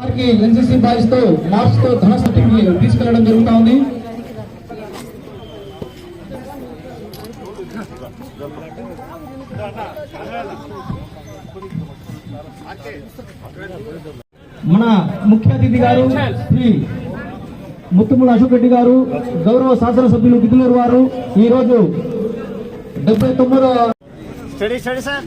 వారికి ఎన్సీసీ బాయ్స్తో మార్క్స్తో ధన సర్టిఫికేట్ తీసుకెళ్ళడం జరుగుతా ఉంది మన ముఖ్య అతిథి గారు శ్రీ ముత్తుముల అశోక్ రెడ్డి గారు గౌరవ శాసనసభ్యులు గిద్దలూరు వారు ఈ రోజు డెబ్బై తొమ్మిదవ స్టడీ స్టడీ సార్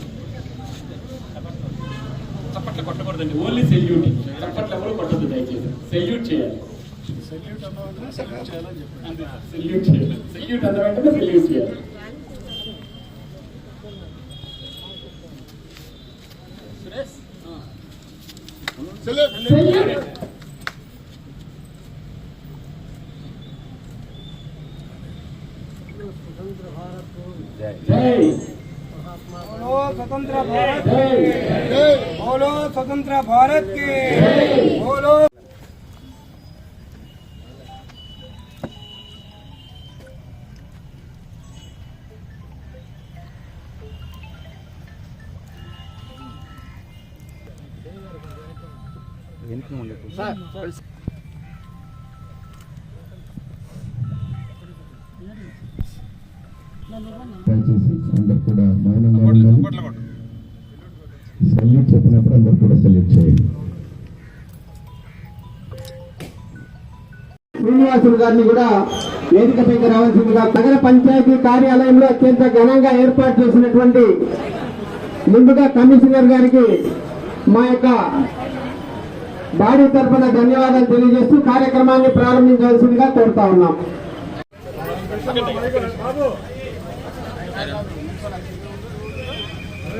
చప్పట్లు కొట్టకూడదండి. ఓన్లీ సెల్యూట్ చప్పట్లు ఎవరు కొట్టద్దు దయచేసి. సెల్యూట్ చేయాలి. అంతే, సెల్యూట్ చేయాలి. సెల్యూట్ అన్న వెంటనే సెల్యూట్ చేయాలి. సెల్యూట్ स्वतंत्र भारत జై बोलो स्वतंत्र भारत की बोलो దయచేసి అందరు కూడా మౌనంగా ఉండాలి సల్యూట్ చెప్పినప్పుడు అందరు కూడా సల్యూట్ చేయండి. శ్రీనివాసులు గారిని కూడా వేదికపైకి రావాల్సిందిగా నగర పంచాయతీ కార్యాలయంలో అత్యంత ఘనంగా ఏర్పాటు చేసినటువంటి ముందుగా కమిషనర్ గారికి మా యొక్క బాడీ తరఫున ధన్యవాదాలు తెలియజేస్తూ కార్యక్రమాన్ని ప్రారంభించవలసిందిగా కోరుతా ఉన్నాం.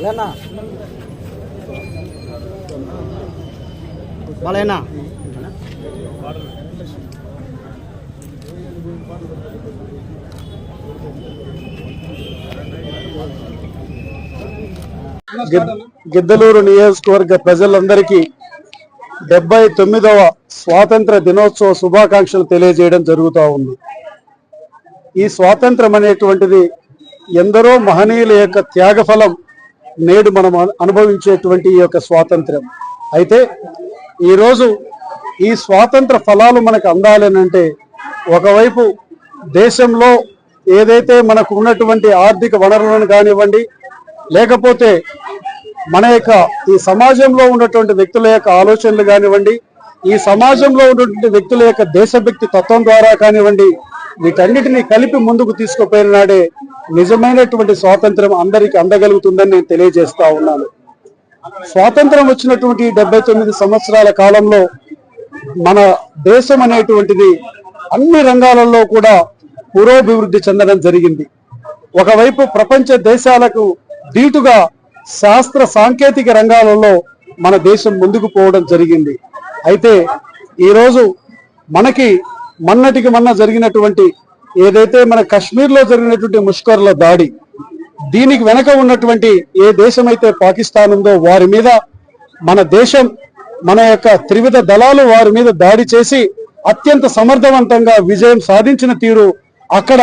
అలానా? బాలేనా? గిద్- గిద్దలూరు నియోజకవర్గ ప్రజలందరికీ డెబ్బై తొమ్మిదవ స్వాతంత్ర దినోత్సవ శుభాకాంక్షలు తెలియజేయడం జరుగుతూ ఉంది. ఈ స్వాతంత్రం అనేటువంటిది ఎందరో మహనీయుల యొక్క త్యాగఫలం నేడు మనం అనుభవించేటువంటి ఈ యొక్క స్వాతంత్ర్యం. అయితే ఈరోజు ఈ స్వాతంత్ర ఫలాలు మనకు అందాలనంటే ఒకవైపు దేశంలో ఏదైతే మనకు ఉన్నటువంటి ఆర్థిక వనరులను కానివ్వండి లేకపోతే మన యొక్క ఈ సమాజంలో ఉన్నటువంటి వ్యక్తుల యొక్క ఆలోచనలు కానివ్వండి ఈ సమాజంలో ఉన్నటువంటి వ్యక్తుల యొక్క దేశభక్తి తత్వం ద్వారా కానివ్వండి వీటన్నిటిని కలిపి ముందుకు తీసుకుపోయిన నాడే నిజమైనటువంటి స్వాతంత్రం అందరికీ అందగలుగుతుందని నేను తెలియజేస్తా ఉన్నాను. స్వాతంత్రం వచ్చినటువంటి డెబ్బై తొమ్మిది సంవత్సరాల కాలంలో మన దేశం అనేటువంటిది అన్ని రంగాలలో కూడా పురోభివృద్ధి చెందడం జరిగింది. ఒకవైపు ప్రపంచ దేశాలకు దీటుగా శాస్త్ర సాంకేతిక రంగాలలో మన దేశం ముందుకు పోవడం జరిగింది. అయితే ఈరోజు మనకి మొన్నటికి మొన్న జరిగినటువంటి ఏదైతే మన కశ్మీర్లో జరిగినటువంటి ముష్కర్ల దాడి దీనికి వెనక ఉన్నటువంటి ఏ దేశం అయితే పాకిస్తాన్ ఉందో వారి మీద మన దేశం మన యొక్క త్రివిధ దళాలు వారి మీద దాడి చేసి అత్యంత సమర్థవంతంగా విజయం సాధించిన తీరు అక్కడ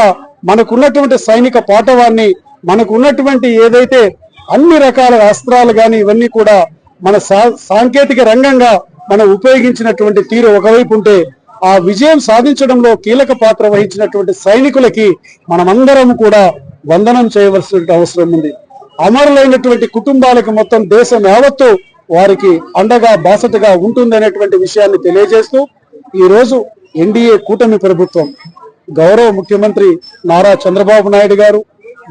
మనకున్నటువంటి సైనిక పాఠవాన్ని మనకున్నటువంటి ఏదైతే అన్ని రకాల అస్త్రాలు కానీ ఇవన్నీ కూడా మన సా- సాంకేతిక రంగంగా మనం ఉపయోగించినటువంటి తీరు ఒకవైపు ఉంటే ఆ విజయం సాధించడంలో కీలక పాత్ర వహించినటువంటి సైనికులకి మనమందరం కూడా వందనం చేయవలసిన అవసరం ఉంది. అమరులైనటువంటి కుటుంబాలకు మొత్తం దేశం యావత్తు వారికి అండగా బాసటగా ఉంటుంది విషయాన్ని తెలియజేస్తూ ఈ రోజు ఎన్డీఏ కూటమి ప్రభుత్వం గౌరవ ముఖ్యమంత్రి నారా చంద్రబాబు నాయుడు గారు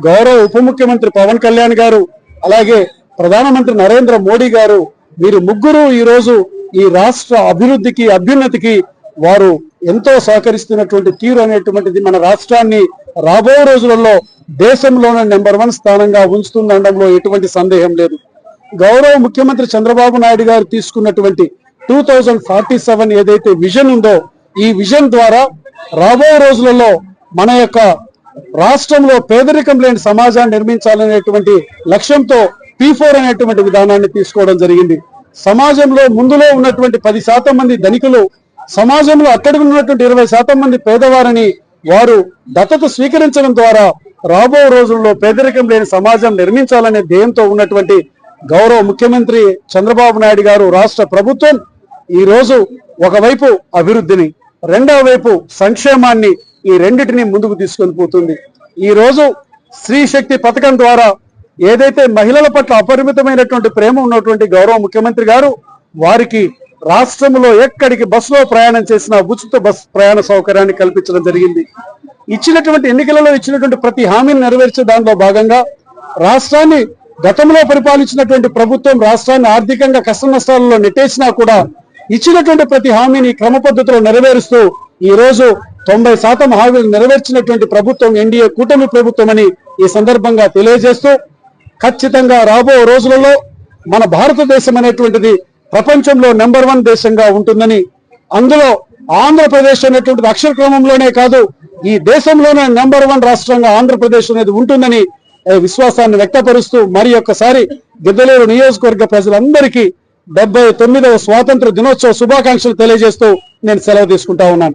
గౌరవ ఉప ముఖ్యమంత్రి పవన్ కళ్యాణ్ గారు అలాగే ప్రధానమంత్రి నరేంద్ర మోడీ గారు వీరు ముగ్గురు ఈ రోజు ఈ రాష్ట్ర అభివృద్ధికి అభ్యున్నతికి వారు ఎంతో సహకరిస్తున్నటువంటి తీరు అనేటువంటిది మన రాష్ట్రాన్ని రాబో రోజులలో దేశంలోనే నెంబర్ వన్ స్థానంగా ఉంచుతుందనడంలో ఎటువంటి సందేహం లేదు. గౌరవ ముఖ్యమంత్రి చంద్రబాబు నాయుడు గారు తీసుకున్నటువంటి టూ థౌజండ్ ఫార్టీ సెవెన్ ఏదైతే విజన్ ఉందో ఈ విజన్ ద్వారా రాబో రోజులలో మన యొక్క రాష్ట్రంలో పేదరికం లేని సమాజాన్ని నిర్మించాలనేటువంటి లక్ష్యంతో పీ ఫోర్ అనేటువంటి విధానాన్ని తీసుకోవడం జరిగింది. సమాజంలో ముందులో ఉన్నటువంటి పది శాతం మంది ధనికులు సమాజంలో అట్టడుగు ఉన్నటువంటి ఇరవై శాతం మంది పేదవారిని వారు దత్తత స్వీకరించడం ద్వారా రాబో రోజుల్లో పేదరికం లేని సమాజం నిర్మించాలనే ధ్యేయంతో ఉన్నటువంటి గౌరవ ముఖ్యమంత్రి చంద్రబాబు నాయుడు గారు రాష్ట్ర ప్రభుత్వం ఈ రోజు ఒకవైపు అభివృద్ధిని రెండవ వైపు సంక్షేమాన్ని ఈ రెండిటిని ముందుకు తీసుకొని పోతుంది. ఈ రోజు స్త్రీ శక్తి పథకం ద్వారా ఏదైతే మహిళల పట్ల అపరిమితమైనటువంటి ప్రేమ ఉన్నటువంటి గౌరవ ముఖ్యమంత్రి గారు వారికి రాష్ట్రంలో ఎక్కడికి బస్సులో ప్రయాణం చేసినా ఉచిత బస్ ప్రయాణ సౌకర్యాన్ని కల్పించడం జరిగింది. ఇచ్చినటువంటి ఎన్నికలలో ఇచ్చినటువంటి ప్రతి హామీని నెరవేర్చే దానిలో భాగంగా రాష్ట్రాన్ని గతంలో పరిపాలించినటువంటి ప్రభుత్వం రాష్ట్రాన్ని ఆర్థికంగా కష్ట నష్టాలలో నెట్టేసినా కూడా ఇచ్చినటువంటి ప్రతి హామీని క్రమ పద్ధతిలో నెరవేరుస్తూ ఈ రోజు తొంభై శాతం హామీలు నెరవేర్చినటువంటి ప్రభుత్వం ఎన్డీఏ కూటమి ప్రభుత్వం అని ఈ సందర్భంగా తెలియజేస్తూ ఖచ్చితంగా రాబో రోజులలో మన భారతదేశం అనేటువంటిది ప్రపంచంలో నెంబర్ వన్ దేశంగా ఉంటుందని అందులో ఆంధ్రప్రదేశ్ అనేటువంటిది అక్షర క్రమంలోనే కాదు ఈ దేశంలోనే నెంబర్ వన్ రాష్ట్రంగా ఆంధ్రప్రదేశ్ అనేది ఉంటుందని విశ్వాసాన్ని వ్యక్తపరుస్తూ మరి ఒక్కసారి గిద్దలేరు నియోజకవర్గ ప్రజలందరికీ డెబ్బై తొమ్మిదవ స్వాతంత్ర దినోత్సవ శుభాకాంక్షలు తెలియజేస్తూ నేను సెలవు తీసుకుంటా ఉన్నాను.